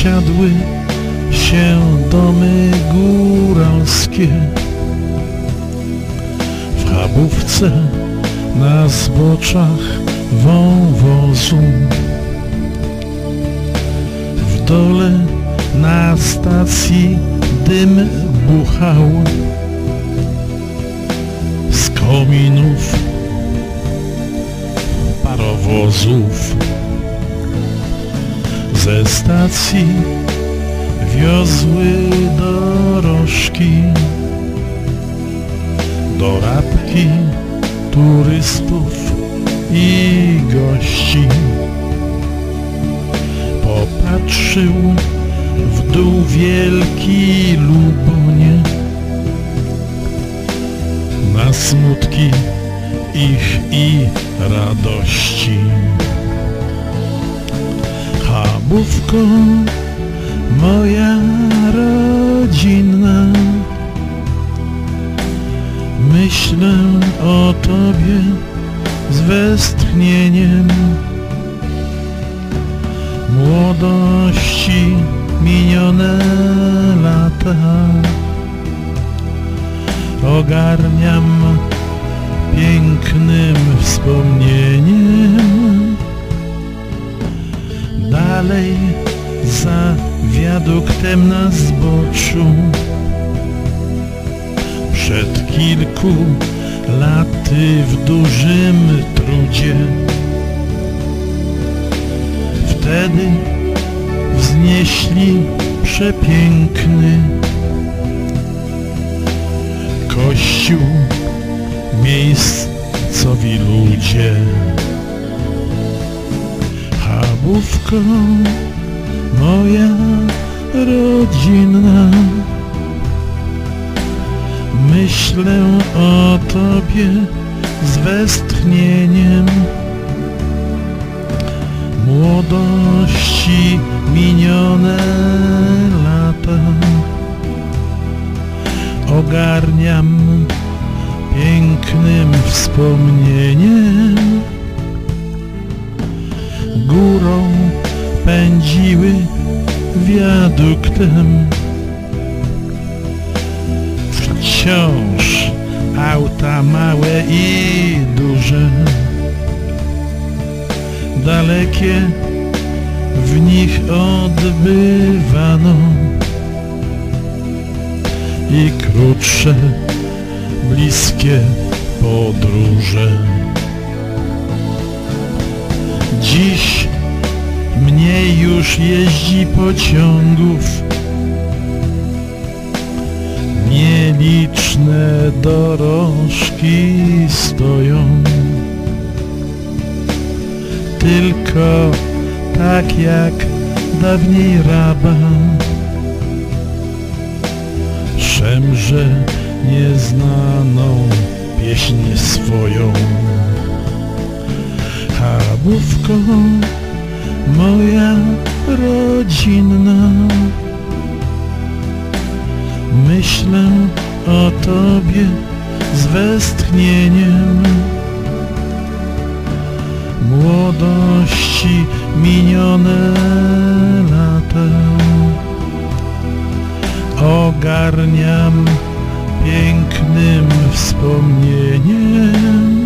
osiadły się domy góralskie. W Chabówce na zboczach wąwozu. W dole na stacji dym buchał. Z kominów parowozów Ze stacji wiozły dorożki Dorabki turystów i gości. Popatrzył w dół wielki Lubonie. Na smutki ich i radości Chabówko moja rodzinna. Myślę o Tobie z westchnieniem. Młodości minione lata. Ogarniam wiaduktem na zboczu. Przed kilku laty w dużym trudzie. Wtedy wznieśli przepiękny Kościół miejscowi ludzie. Chabówko moja rodzinna Myślę o Tobie z westchnieniem. Młodości minione lata. Ogarniam pięknym wspomnieniem. Górą pędziły wiaduktem. Wciąż auta małe i duże Dalekie w nich odbywano. I krótsze, bliskie podróże. Dziś już jeździ pociągów. Nieliczne dorożki stoją. Tylko tak jak dawniej raba. Szemrze nieznaną pieśń swoją. Chabówko moja rodzinna. Myślę o Tobie z westchnieniem. Młodości minione lata. Ogarniam pięknym wspomnieniem